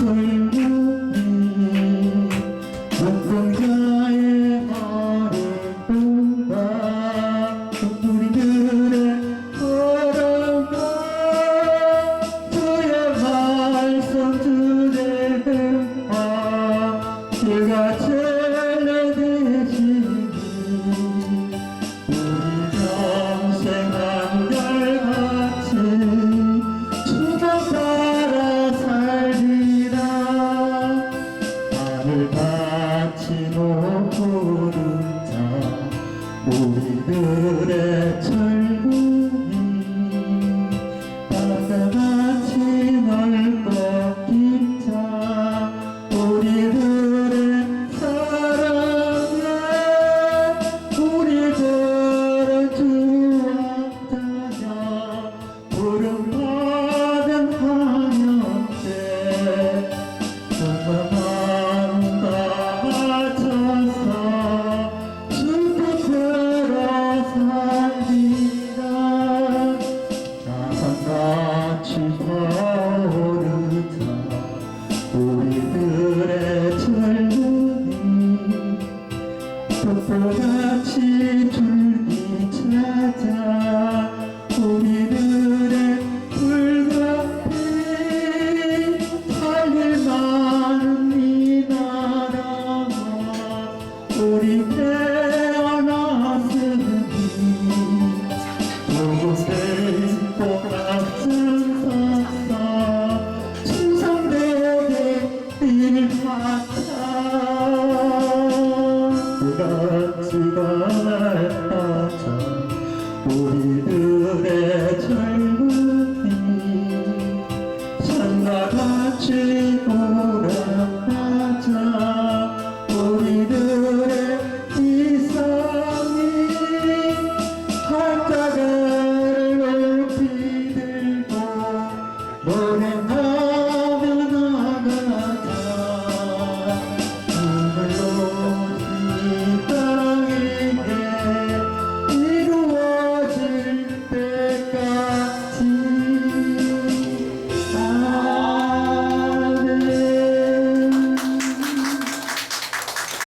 Mm-hmm. 나를 받지 못하는 자 우리들의 철 촛불같이 줄기 찾아 우리들의 불가에 할일 많은 이 나라가 우리 태어났으니? 그곳에 똑같은 사사 충성되게 일하자. 주가 주가 나타자 우리들의 젊음이 산나같이 돌아가자. 우리들의 이상이 팔자가를 높이 들고 노래하